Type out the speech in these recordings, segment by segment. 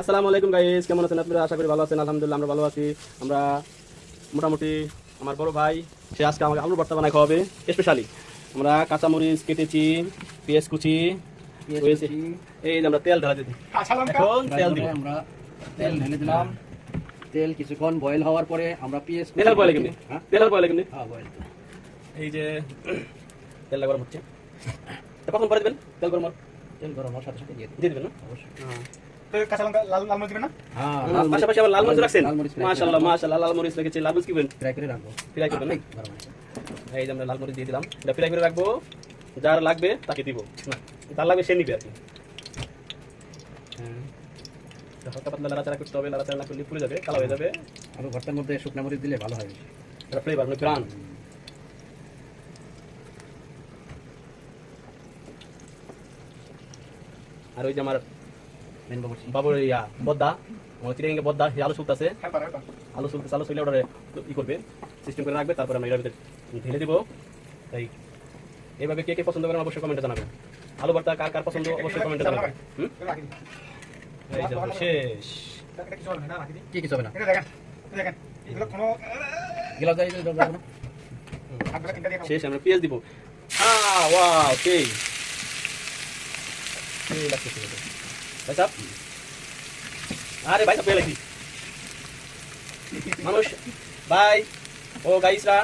আসসালামু আলাইকুম গাইস কেমন আছেন আপনারা? আশা করি ভালো আছেন আলহামদুলিল্লাহ আমরা ভালো আছি। আমরা মোটামুটি আমার বড় ভাই সে আজকে আমাকে আলুর ভর্তা বানাই খাওয়াবে স্পেশালি আমরা কাঁচামরিচ কেটেছি পেঁয়াজ কুচি এই আমরা তেল ঢালা দিতে এখন তেল দিব আমরা তেল ঢেলে দিলাম। তেল কিছুক্ষণ বয়েল হওয়ার পরে আমরা পেঁয়াজ কুচি তেল বয়লে কেমনি? হ্যাঁ তেল বয়লে কেমনি? হ্যাঁ বয়েল এই যে তেলটা গরম হচ্ছে। তা কখন পরে দেবেন? তেল গরম তেল গরম হওয়ার সাথে সাথে দিয়ে দিই। দেবেন না? অবশ্যই। কাঁচা লঙ্কা লাল লাল মরিচ দিবেন না? হ্যাঁ পাশাপাশি আবার লাল মরিচ রাখছেন? লাল মরিচ ফ্রাই করে। মাশাআল্লাহ মাশাআল্লাহ লাল মরিচ রেখেছি লাল মরিচ কি বলেন? ফ্রাই করে রাখব। ফ্রাই করবেন না গরম আছে। এই যে আমরা লাল মরিচ দিয়ে দিলাম। এটা ফ্রাই করে রাখব। যার লাগবে তাকে দিব। না, তার লাগবে সে নিবে আর কি। হালকা পাতলা লাড়াচাড়া করতে হবে লাড়াচাড়া না করলে পুড়ে যাবে কালো হয়ে যাবে। আলু ভর্তার মধ্যে শুকনা মরিচ দিলে ভালো হয় এটা ফ্লেভার মানে প্রাণ। আর ওই যে আমার মেন বাবুর্চি বাবুর ইয়া বদ্দা আমার বদ্দা আলু শুকতাছে হ্যাঁ পারে পারে। আলু শুকতেছে আলু শুকলে ওটা ই করবে সিস্টেম করে রাখবে তারপরে আমরা এটার ভিতরে ঢেলে দিব। তাই এইভাবে কে কে পছন্দ করেন অবশ্যই কমেন্টে জানাবেন। আলু ভর্তা কার কার পছন্দ অবশ্যই কমেন্টে জানাবেন। হুম? এই যে শেষ। হবে না কি কিছু হবে। শেষ আমরা পেঁয়াজ দিব। আহ ওয়াও সেই লাগতেছে। ভাই সাহেব। আরে ভাই, সাহেব, পেয়ে মানুষ, ভাই, ও গাইসরা,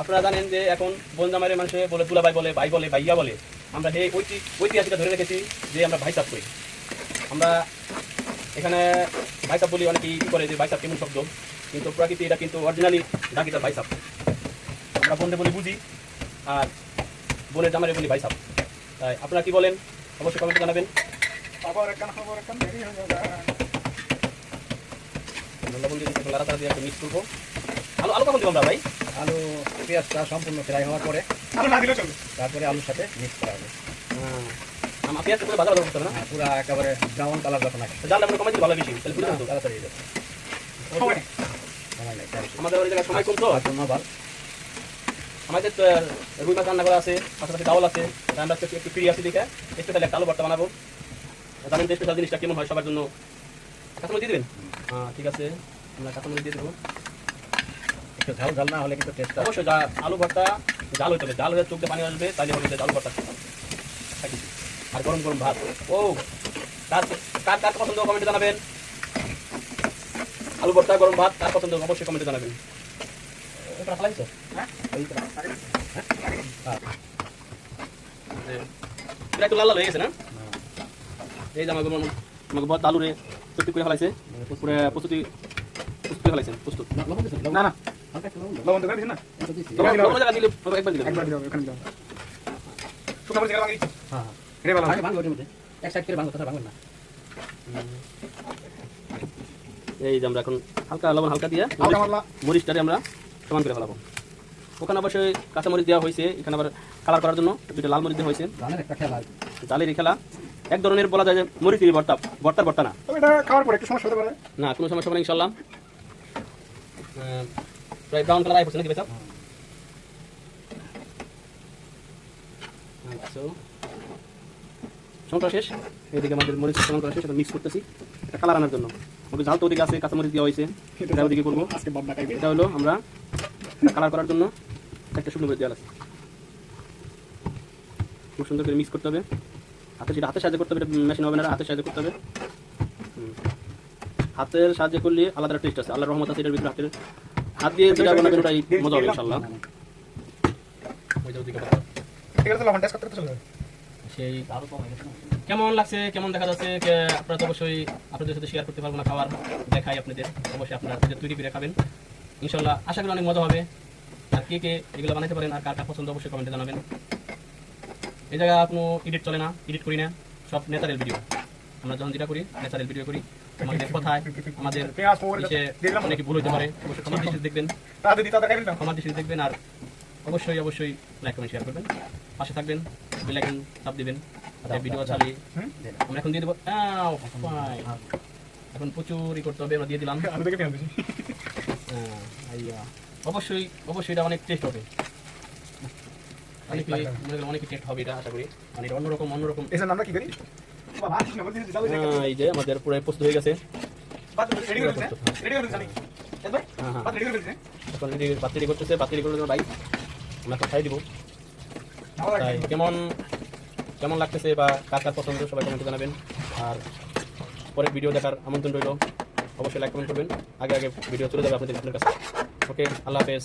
আপনারা জানেন যে এখন বনজামারের মানুষে বলে তুলা ভাই বলে ভাই বলে, ভাইয়া বলে। আমরা সেই ঐতি ঐতিহাসিকটা ধরে রেখেছি যে আমরা ভাই সাহেব করি। আমরা এখানে ভাই সাহেব বলি অনেকেই কি করে যে ভাই সাহেব কেমন শব্দ? কিন্তু প্রকৃতি এটা কিন্তু অরিজিনালি ডাকি তার ভাই সাহেব। আমরা বোনদের বলি বুঝি, আর বোনের জামারে বলি ভাই সাহেব। তাই আপনারা কি বলেন? অবশ্যই কমেন্টে জানাবেন। আবার একখান দেরি হয়ে যাবে। লবণ দিয়ে দিচ্ছি লাড়া দিয়ে মিক্স করব। আলু আলু কখন দিব আমরা ভাই? আলু পেঁয়াজটা সম্পূর্ণ ফ্রাই হওয়ার পরে। আলু না দিলেও চলবে। তারপরে আলুর সাথে মিক্স করা হবে। আমার পেঁয়াজ করে বাজার বাজার করতে হবে না? হ্যাঁ, একেবারে ব্রাউন কালার যখন আসে জানলে আমরা কমাই দিলে ভালো বেশি তাহলে পুরো হ্যাঁ, তাড়াতাড়ি যাবে। তাই আমাদের ওই জায়গায় সময় কম তো। জন্য আবার আমাদের রুই মাছ রান্না করা আছে পাশাপাশি ডাউল আছে। একটু একটু ফ্রি আছি দেখে। স্পেশাল একটা আলু ভর্তা বানাবো। জানেন যে স্পেশাল জিনিসটা কেমন হয়? সবার জন্য কাঁচামরিচ দিয়ে দেবেন? হ্যাঁ ঠিক আছে। আমরা কাঁচামরিচ দিয়ে দেবো। একটু ঝাল ঝাল না হলে কিন্তু টেস্ট অবশ্যই যা আলু ভর্তা জাল হইতে হবে। জাল হয়ে চোখে পানি আসবে তাহলে হবে আলু ভর্তা। আর গরম গরম ভাত। ও কার কার কার পছন্দ? কমেন্টে জানাবেন। আলু ভর্তা গরম ভাত কার পছন্দ? অবশ্যই কমেন্টে জানাবেন। হ্যাঁ? একটু লাল লাল হয়ে গেছে না? এই যে আমাকে আমার- আমাকে বহুত আলু রে করে ফেলাইছে। পুরো প্রস্তুতি প্রস্তুত ফেলাইছেন প্রস্তুত? না না লবণ দাও। লবণ তো করে দিছেন না? লবণ দিলাম। দিলে একবার দিলে একবার দিলাম ওখানে দিলাম। শুকনো মরিচ এগুলো হ্যাঁ। ভালো। আগে ওটার মধ্যে। এক সাইড করে ভাঙবো, তাছাড়া ভাঙবেন না। এই যে আমরা এখন হালকা লবণ হালকা দিয়ে মরিচটারে আমরা সমান করে ফেলাবো। ওখানে অবশ্যই কাঁচা মরিচ দেওয়া হয়েছে এখানে আবার কালার করার জন্য দুটো লাল মরিচ দেওয়া হয়েছে। জালের খেলা। এক ধরনের বলা যায় যে মরিচের ভর্তা ভর্তার ভর্তা না। তবে এটা খাওয়ার পরে একটু সমস্যা হতে পারে। না কোনো সমস্যা হবে না ইনশাল্লাহ আহ, প্রায় ব্রাউন কালার আইপড়ছে নাকি বেসা শেষ? এদিকে আমাদের মরিচ সমান করা শেষ মিক্স করতেছি। একটা কালার আনার জন্য। ঝাল তো ওদিকে আছে দেওয়া হয়েছে। এটা ওদিকে করব। এটা হলো আমরা কালার করার জন্য একটা শুকনো করে দেওয়া আছে। খুব সুন্দর করে মিক্স করতে হবে। হাতে সেটা হাতের সাহায্যে করতে হবে মেশিন হবে না হাতের সাহায্যে করতে হবে। হুম। হাতের সাহায্যে করলে আলাদা টেস্ট আছে আল্লাহর রহমত আছে এটার ভিতরে হাতের হাত দিয়ে যেটা বানাবেন ওটাই মজা হবে ইনশাল্লাহ সেই কেমন লাগছে? কেমন দেখা যাচ্ছে? আপনারা তো অবশ্যই আপনাদের সাথে শেয়ার করতে পারব না খাবার দেখাই আপনাদের। অবশ্যই আপনারা তৈরি করে খাবেন। ইনশাল্লাহ আশা করি অনেক মজা হবে। আর কে কে এগুলো বানাতে পারেন আর কার পছন্দ অবশ্যই কমেন্টে জানাবেন। এই জায়গায় কোনো এডিট চলে না এডিট করি না সব ন্যাচারাল ভিডিও আমরা যখন যেটা করি ন্যাচারাল ভিডিও করি। আমাদের কথায় অনেকে ভুল হতে পারে। অবশ্যই দেখবেন। দৃষ্টিতে দেখবেন আর অবশ্যই অবশ্যই লাইক কমেন্ট শেয়ার করবেন। পাশে থাকবেন বেল আইকন চাপ দিবেন। ভিডিও চালিয়ে আমরা এখন দিয়ে দেবো। এখন প্রচুরই করতে হবে আমরা দিয়ে দিলাম। হ্যাঁ, অবশ্যই অবশ্যই এটা অনেক টেস্ট হবে। অনেকে অনেক টেস্ট হবে এটা আশা করি। মানে অন্যরকম কি করি? হ্যাঁ, এই যে আমাদের পুরো প্রস্তুত হয়ে গেছে। হ্যাঁ। হ্যাঁ এখন করতেছে করার জন্য আমরা খাই দিব। তাই কেমন কেমন লাগতেছে বা কার কার পছন্দ সবাই কমেন্টে জানাবেন। আর পরের ভিডিও দেখার আমন্ত্রণ রইল অবশ্যই লাইক কমেন্ট করবেন। আগে আগে ভিডিও চলে যাবে আপনাদের আপনার কাছে। ওকে আল্লাহ হাফেজ।